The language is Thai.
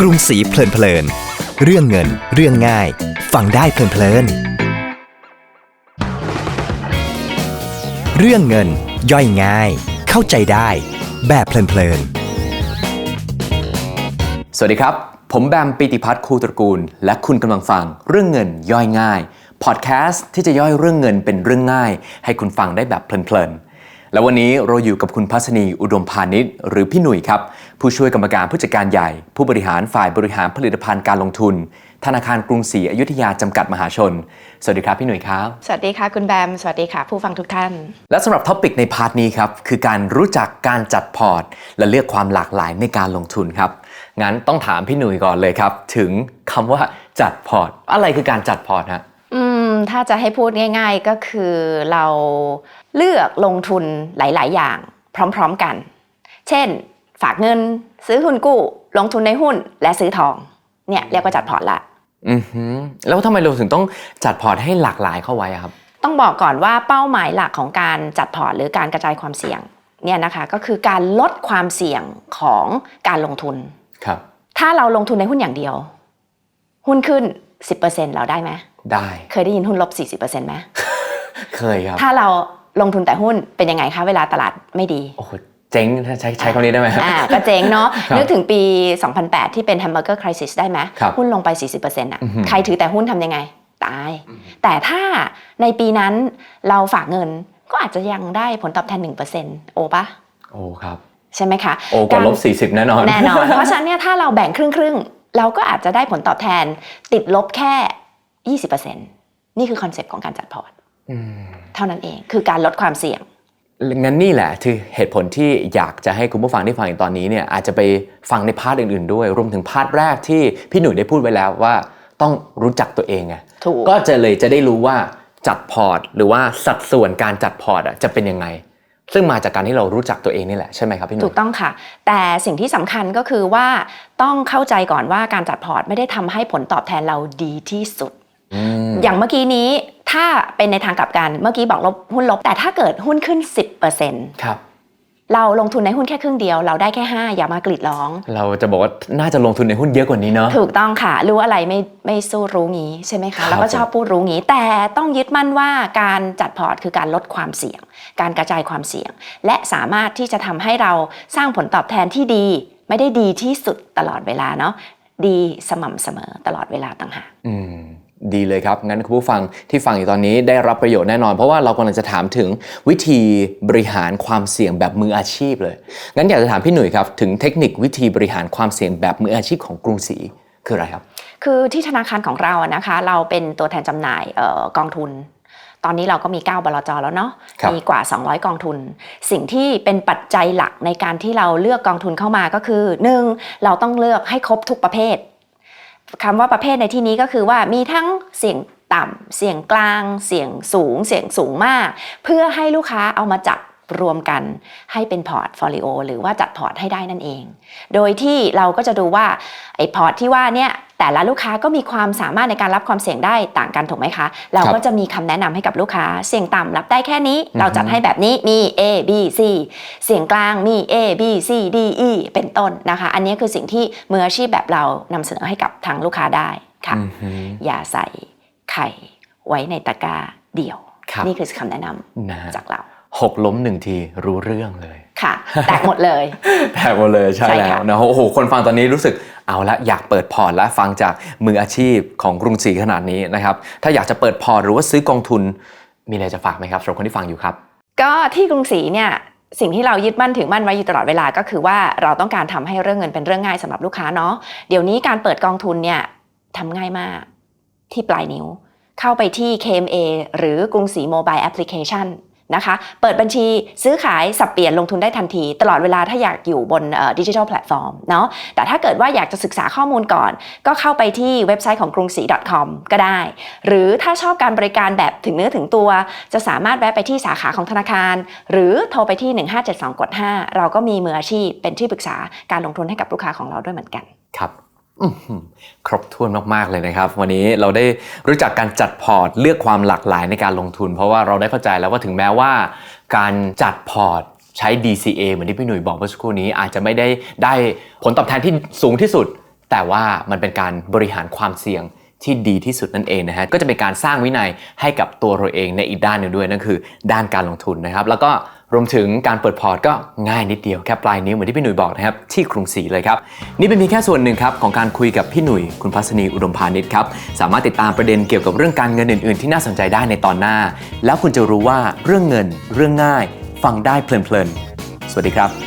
กรุงศรีเพลินเพลิน เรื่องเงิน เรื่องง่าย ฟังได้เพลินเพลิน เรื่องเงิน ย่อยง่าย เข้าใจได้ แบบเพลินเพลิน สวัสดีครับ ผมแบมปิติพัฒน์ครูตระกูล และคุณกำลังฟังเรื่องเงินย่อยง่าย พอดแคสต์ที่จะย่อยเรื่องเงินเป็นเรื่องง่าย ให้คุณฟังได้แบบเพลินๆ และวันนี้เราอยู่กับคุณพัฒนีอุดมพาณิชย์ หรือพี่หนุ่ยครับ ผู้ช่วยกรรมการผู้จัดการใหญ่ ผู้บริหารฝ่ายบริหารผลิตภัณฑ์การลงทุน ธนาคารกรุงศรีอยุธยาจำกัดมหาชน สวัสดีครับพี่หนุ่ยครับ สวัสดีค่ะคุณแบม สวัสดีค่ะ ผู้ฟังทุกท่าน และสำหรับท็อปิกในพาร์ทนี้ครับคือการรู้จักการจัดพอร์ต และเลือกความหลากหลายในการลงทุนครับงั้นต้องถามพี่หนุ่ยก่อนเลยครับถึงคำว่าจัดพอร์ต อะไรคือการจัดพอร์ตฮะอืม ถ้าจะให้พูดง่าย ๆก็คือเราเลือกลงทุนหลาย ๆ อย่างพร้อม ๆกัน เช่น ฝากเงิน ซื้อหุ้นกู้ ลงทุนในหุ้นและซื้อทอง เนี่ยเรียกว่าจัดพอร์ตละอือหือแล้วทำไมเราถึงต้องจัดพอร์ตให้หลากหลายเข้าไว้อะครับ ต้องบอกก่อนว่าเป้าหมายหลักของการจัดพอร์ตหรือการกระจายความเสี่ยงเนี่ยนะคะก็คือการลดความเสี่ยงของการลงทุนครับ ถ้าเราลงทุนในหุ้นอย่างเดียว หุ้นขึ้น 10%เราได้ไหม ได้ เคยได้ยินหุ้นลบ 40%ไหม เคยครับ ถ้าเราลงทุนแต่หุ้นเป็นยังไงคะเวลาตลาดไม่ดี โอ้โห เจ๊งถ้าใช้ใช้คำนี้ได้ไหมอ่าก็เจ๊งเนาะครับนึกถึงปี 2008 ที่เป็น Hamburger Crisis ได้ไหมครับหุ้นลงไป 40%อะอือหือใครถือแต่หุ้นทำยังไง ตาย แต่ถ้าในปีนั้นเราฝากเงินก็อาจจะยังได้ผลตอบแทน 1%โอปะโอ้ครับใช่ไหมคะ โอ้กว่าลบ 40 แน่นอน แน่นอน เพราะฉะนั้นเนี่ยถ้าเราแบ่งครึ่งครึ่งๆเราก็อาจจะได้ผลตอบแทนติดลบแค่ 20%นี่คือคอนเซ็ปต์ของการจัดพอร์ตอืมเท่านั้นเองคือการลดความเสี่ยงงั้นนี่แหละคือเหตุผลที่อยากจะให้คุณผู้ฟังที่ฟังอยู่ตอนนี้เนี่ยอาจจะไปฟังในพาร์ทอื่นๆ ด้วยรวมถึงพาร์ทแรกที่พี่หนุ่ยได้พูดไว้แล้วว่าต้องรู้จักตัวเองไงถูกก็จะเลยจะได้รู้ว่าจัดพอร์ต หรือว่าสัดส่วนการจัดพอร์ตอะจะเป็นยังไง ซึ่งมาจากการที่เรารู้จักตัวเองนี่แหละใช่ไหมครับพี่หนุ่ถูยกต้องค่ะ แต่สิ่งที่สำคัญก็คือว่าต้องเข้าใจก่อนว่าการจัดพอร์ตไม่ได้ทำให้ผลตอบแทนเราดีที่สุด อืมอย่างเมื่อกี้นี้ถ้าเป็นในทางกลับกันเมื่อกี้บอกลบหุ้นลบ แต่ถ้าเกิดหุ้นขึ้น 10%ครับเราลงทุนในหุ้นแค่ครึ่งเดียว เราได้แค่ 5 อย่ามากรีดร้อง เราจะบอกว่าน่าจะลงทุนในหุ้นเยอะกว่านี้เนาะถูกต้องค่ะ รู้อะไรไม่ไม่สู้รู้งี้ใช่ไหมครัคะบเราก็ชอบพูดรู้งี้ แต่ต้องยึดมั่นว่าการจัดพอร์ตคือการลดความเสี่ยง การกระจายความเสี่ยง และสามารถที่จะทำให้เราสร้างผลตอบแทนที่ดี ไม่ได้ดีที่สุดตลอดเวลาเนาะดีสม่ำเสมอตลอดเวลาต่างหากอืม ดีเลยครับ งั้นคุณผู้ฟังที่ฟังอยู่ตอนนี้ได้รับประโยชน์แน่นอน เพราะว่าเรากำลังจะถามถึงวิธีบริหารความเสี่ยงแบบมืออาชีพเลย งั้นอยากจะถามพี่หนุ่ยครับถึงเทคนิควิธีบริหารความเสี่ยงแบบมืออาชีพของกรุงศรีคืออะไรครับ คือที่ธนาคารของเราอะนะคะ เราเป็นตัวแทนจำหน่ายเออกองทุน ตอนนี้เราก็มี 9 บลจแล้วเนาะครับมีกว่า 200 กองทุน สิ่งที่เป็นปัจจัยหลักในการที่เราเลือกกองทุนเข้ามาก็คือ 1. เราต้องเลือกให้ครบทุกประเภท คำว่าประเภทในที่นี้ก็คือว่ามีทั้งเสียงต่ำเสียงกลาง เสียงสูง เสียงสูงมาก เพื่อให้ลูกค้าเอามาจับ รวมกันให้เป็นพอร์ตโฟลิโอหรือว่าจัดพอร์ตให้ได้นั่นเอง โดยที่เราก็จะดูว่าไอ้พอร์ตที่ว่าเนี่ยแต่ละลูกค้าก็มีความสามารถในการรับความเสี่ยงได้ต่างกันถูกไหมคะ เราก็จะมีคำแนะนำให้กับลูกค้า เสี่ยงต่ำรับได้แค่นี้ เราจัดให้แบบนี้มี A B C เสี่ยงกลางมี A B C D E เป็นต้นนะคะ อันนี้คือสิ่งที่มืออาชีพแบบเรานำเสนอให้กับทางลูกค้าได้ค่ะอือหืออย่าใส่ไข่ไว้ในตะกร้าเดี่ยวครับนี่คือคำแนะนนะฮะำจากเรา หกล้มหนึ่งทีรู้เรื่องเลย ค่ะ แตกหมดเลย แตกหมดเลยใช่ใช่แล้ค่ะวนะโอ้โหคนฟังตอนนี้รู้สึกเอาละอยากเปิดพอร์ตและฟังจากมืออาชีพของกรุงศรีขนาดนี้นะครับ ถ้าอยากจะเปิดพอร์ตหรือว่าซื้อกองทุน มีอะไรจะฝากไหมครับสำหรับคนที่ฟังอยู่ครับ ก็ที่กรุงศรีเนี่ยสิ่งที่เรายึดมั่นถือมั่นไว้อยู่ตลอดเวลาก็คือว่าเราต้องการทำให้เรื่องเงินเป็นเรื่องง่ายสำหรับลูกค้าเนาะเดี๋ยวนี้การเปิดกองทุนเนี่ยทำง่ายมากที่ปลายนิ้ว เข้าไปที่ KMA หรือกรุงศรีโมบายแอปพลิเคชัน นะคะ เปิดบัญชีซื้อขายสับเปลี่ยนลงทุนได้ทันที ตลอดเวลาถ้าอยากอยู่บนดิจิทัลแพลตฟอร์มเนาะแต่ถ้าเกิดว่าอยากจะศึกษาข้อมูลก่อน ก็เข้าไปที่เว็บไซต์ของกรุงศรี .com ก็ได้ หรือถ้าชอบการบริการแบบถึงเนื้อถึงตัว จะสามารถแวะไปที่สาขาของธนาคาร หรือโทรไปที่ 1572กด5เราก็มีมืออาชีพเป็นที่ปรึกษาการลงทุนให้กับลูกค้าของเราด้วยเหมือนกันครับ ครบถ้วนมากๆเลยนะครับ วันนี้เราได้รู้จักการจัดพอร์ต เลือกความหลากหลายในการลงทุน เพราะว่าเราได้เข้าใจแล้วว่าถึงแม้ว่า การจัดพอร์ตใช้ DCA เหมือนที่พี่หนุ่ยบอกเมื่อสักครู่นี้อาจจะไม่ได้ได้ผลตอบแทนที่สูงที่สุด แต่ว่ามันเป็นการบริหารความเสี่ยงที่ดีที่สุดนั่นเองนะฮะก็จะเป็นการสร้างวินัยให้กับตัวเราเองในอีกด้านหนึ่งด้วยนั่นคือ ด้านการลงทุนนะครับ แล้วก็ รวมถึงการเปิดพอร์ตก็ง่ายนิดเดียวแค่ปลายนิ้วเหมือนที่พี่หนุ่ยบอกนะครับที่กรุงศรีเลยครับ นี่เป็นเพียงแค่ส่วนหนึ่งครับของการคุยกับพี่หนุ่ยคุณพัศนีอุดมพาณิชย์ครับสามารถติดตามประเด็นเกี่ยวกับเรื่องการเงินอื่น ๆ ที่น่าสนใจได้ในตอนหน้า แล้วคุณจะรู้ว่าเรื่องเงิน เรื่องง่าย ฟังได้เพลินๆสวัสดีครับ